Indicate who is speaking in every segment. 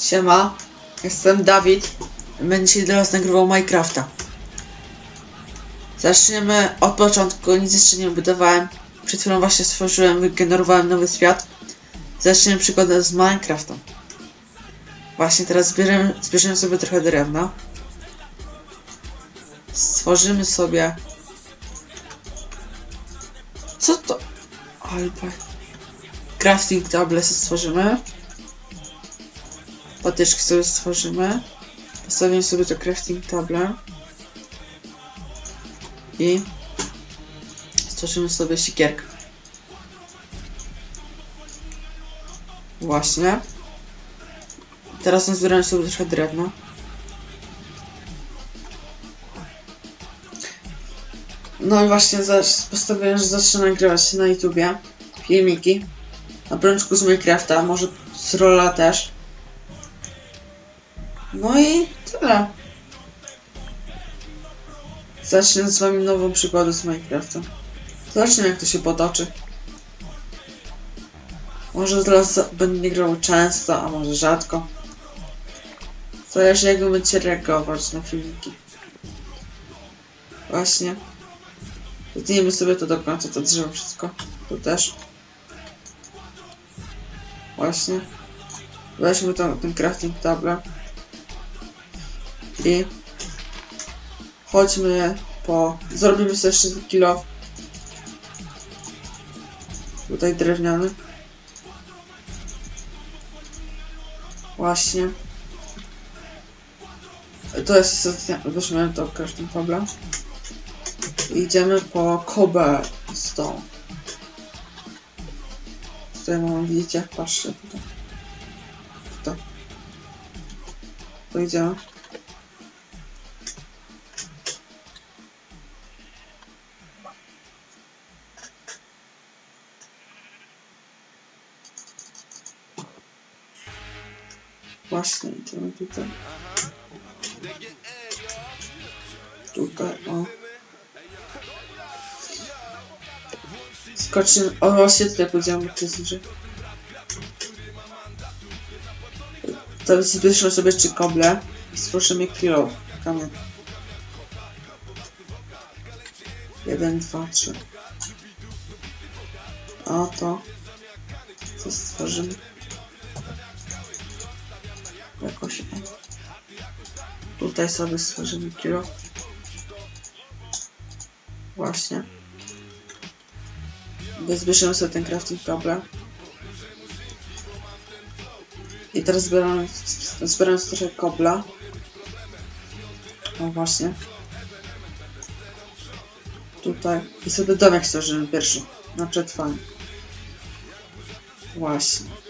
Speaker 1: Siema, jestem Dawid. Będę dzisiaj dla was nagrywał Minecrafta. Zaczniemy od początku, nic jeszcze nie budowałem. Przed chwilą właśnie stworzyłem, wygenerowałem nowy świat. Zaczniemy przygodę z Minecraftem. Właśnie teraz zbierzemy, zbierzemy sobie trochę drewna. Stworzymy sobie... Co to? Alba... Crafting table stworzymy. Patyczki sobie stworzymy. Postawimy sobie to crafting table. I stworzymy sobie sikierkę. Właśnie. Teraz nazbieramy sobie trochę drewna. No i właśnie postanowiłem, że zacznę nagrywać na YouTubie filmiki. Na początku z Minecrafta, może z Rola też. No i tyle. Zacznę z wami nową przygodę z Minecraftem. Zobaczymy jak to się potoczy. Może teraz będę grał często, a może rzadko. Zależy jak będziecie reagować na filmiki. Właśnie. Zetniemy sobie to do końca, to drzewo wszystko. Tu też. Właśnie. Weźmy tą, ten crafting table. I chodźmy po... Zrobimy sobie jeszcze kilo. Tutaj drewniany. Właśnie. To jest weźmiemy to crafting table. I idziemy po cobblestone. Tutaj mamy, widzicie? Patrzcie. To. To idziemy. Właśnie, idziemy tutaj. Tutaj, o. Skoczymy, o właśnie tutaj to jest duży. To zbierzmy sobie trzy koble i stworzymy kilo kamień. Jeden, dwa, trzy. A to co stworzymy jakoś tutaj sobie stworzymy kilo. Właśnie. Zbierzemy sobie ten crafting table. I teraz zbieramy sobie trochę kobla. O właśnie. Tutaj. I sobie domek stworzymy pierwszy na przetrwanie. Właśnie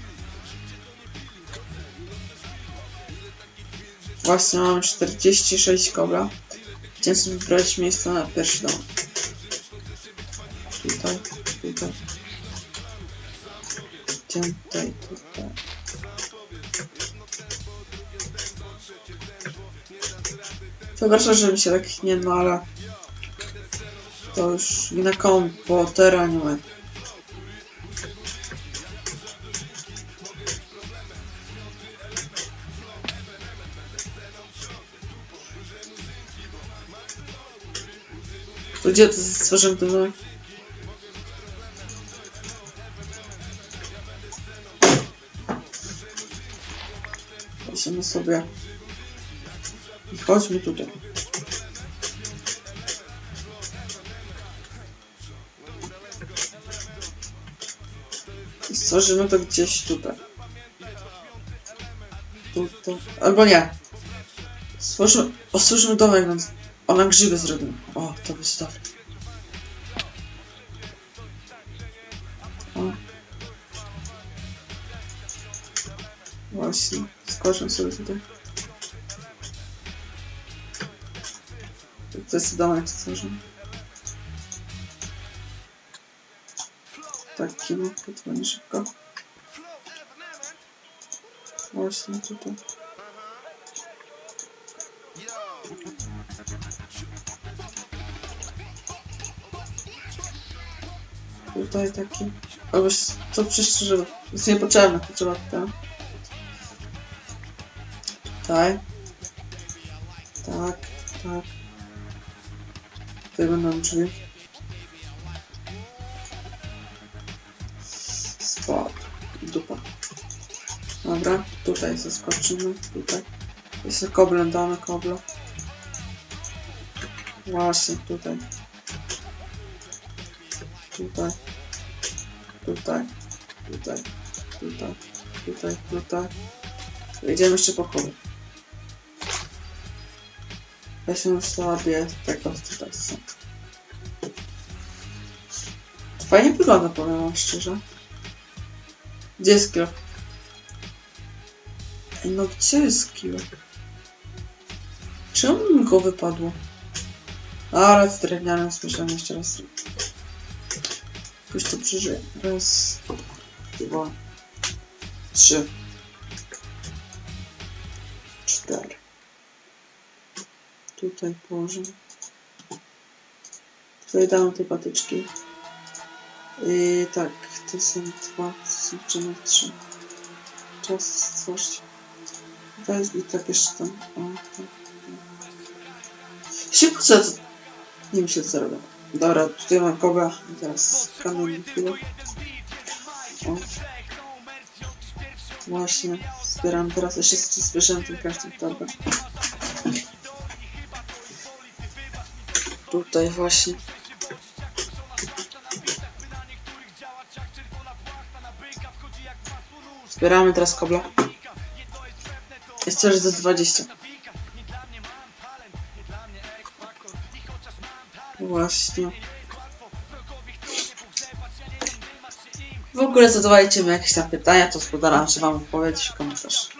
Speaker 1: Właśnie mamy 46 kobla. Chciałem sobie wybrać miejsce na pierwszy dom. Tutaj, tutaj. Chciałem tutaj, tutaj. Przepraszam, że mi się tak nie ma, ale to już na komputera nie gdzie to ten domek? Weźmy sobie i chodźmy tutaj. I stworzymy to gdzieś tutaj. Tu, tu. Albo nie. Stworzymy, stworzymy domek, więc o, na grzyby zrobimy. O, to będzie dobre. O. Właśnie, skoczę sobie tutaj. Zdecydowanie coś. Tak, kino, to szybko. Właśnie tutaj. Tutaj taki. Albo to przeszczerzyło. Jest niepotrzebne, to trzeba tutaj. Tutaj. Tak, tak. Tutaj będą drzwi. Spot. Dupa. Dobra, tutaj zaskoczymy. Tutaj. Jest koblem, damy kobla. Właśnie, tutaj. Tutaj. Tutaj. Tutaj. Tutaj. Tutaj. Tutaj. Idziemy jeszcze po koble. Weźmy sobie tego tutaj są. Fajnie wygląda, powiem wam szczerze. Gdzie jest? No gdzie jest? Czemu mi go wypadło? Ale z drewnianym słyszałem jeszcze raz. Jakoś to przeżyję. Raz, dwa, trzy, cztery. Tutaj położę. Tutaj damy te patyczki. I tak, to są dwa, to są trzy. Czas stworzyć. To jest i tak jeszcze tam. O, tak. Szybko co? Nie wiem się co. Dobra, tutaj mam koga. Teraz kamień chwilę. O. Właśnie, zbieram teraz jeszcze zbierzemy ten każdy torbę. Tutaj właśnie. Zbieramy teraz kobla. Jest coś za 20. Właśnie. W ogóle zadawajcie mi jakieś tam pytania, to postaram się wam odpowiedzieć w komentarzach.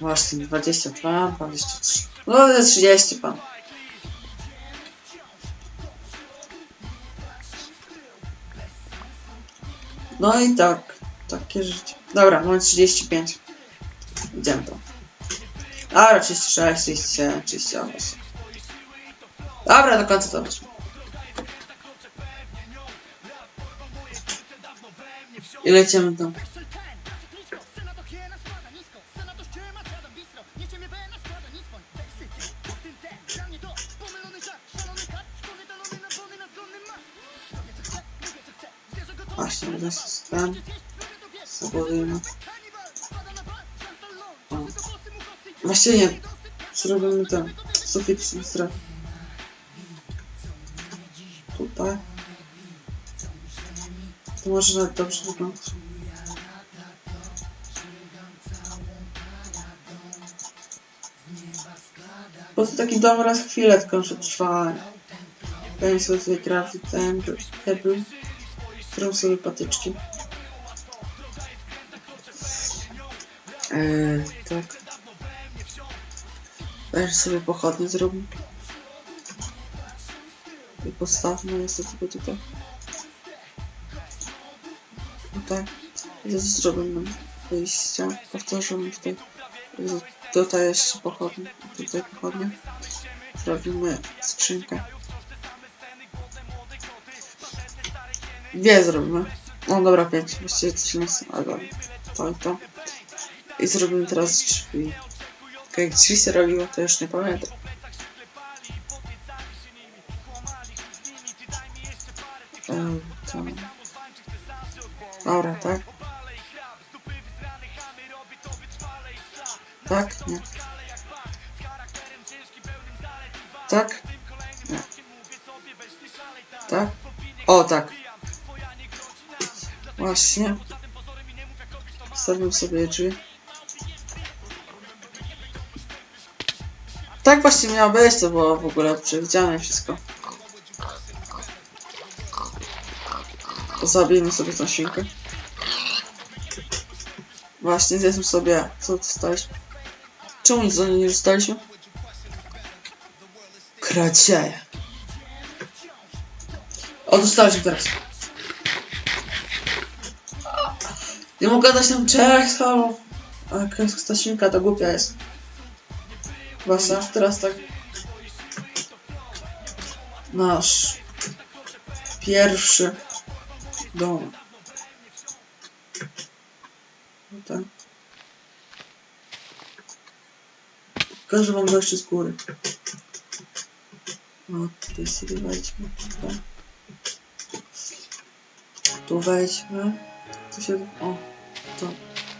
Speaker 1: Właśnie, 22, 23. No, jest 30 pan. No i tak, takie życie. Dobra, mamy 35. Idziemy to. Dobra, 36, 37, 38. Dobra, do końca to będzie. I lecimy tam. Właśnie, będę się stan. Spowolimy. Właściwie nie. Zrobimy ten sufit strefy. Tutaj. To może nawet dobrze wyglądać. Po prostu taki dom raz chwilę tylko trwać. Pewnie sobie tutaj grafi ten table. Którą sobie patyczki. Eee, tak. Weź sobie pochodnie zrobię. I postawmy jeszcze sobie tutaj. I zrobię nam wyjścia. Tutaj. Tutaj jeszcze pochodnie. Tutaj pochodnie. Zrobimy skrzynkę. Dwie zrobimy. No dobra, pięć. Właściwie coś są, ale. To i to. I zrobimy teraz drzwi. Jak drzwi się robiło, to już nie pamiętam. Ehm, to... Dobra, tak? Tak? Nie. Tak? Nie. Tak? O, tak. Właśnie. Wstawiam sobie drzwi. Tak właśnie miało być, to było w ogóle przewidziane wszystko. Zabijmy sobie tą świnkę. Właśnie, zjedzmy sobie. Co dostaliśmy? Czemu nic za nie nie dostaliśmy? Kradzieje. O, dostaliśmy teraz. Nie mogę dać nam trzech słowów. A ta świnka to głupia jest. Aż teraz tak. Nasz pierwszy dom. No tak. Pokażę wam go jeszcze z góry. No, tutaj sobie wejdźmy. Tutaj. Tu wejdźmy. Tu się... O, to.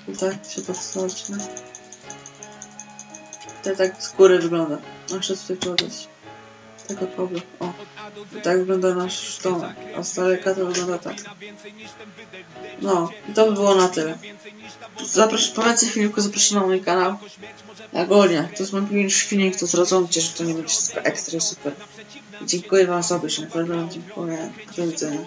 Speaker 1: Tutaj się podstawmy. Tutaj tak z góry wygląda. Muszę tutaj podać. Tego kobry. O. I tak wygląda nasz dom. A z daleka to wygląda tak. No, i to by było na tyle. Zapraszam, po filmiku zapraszam na mój kanał. Ogólnie, to jest mój pierwszy filmik, to zrozumcie, że to nie będzie wszystko ekstra super. Dziękuję wam za obejrzenie. Dziękuję. Do widzenia.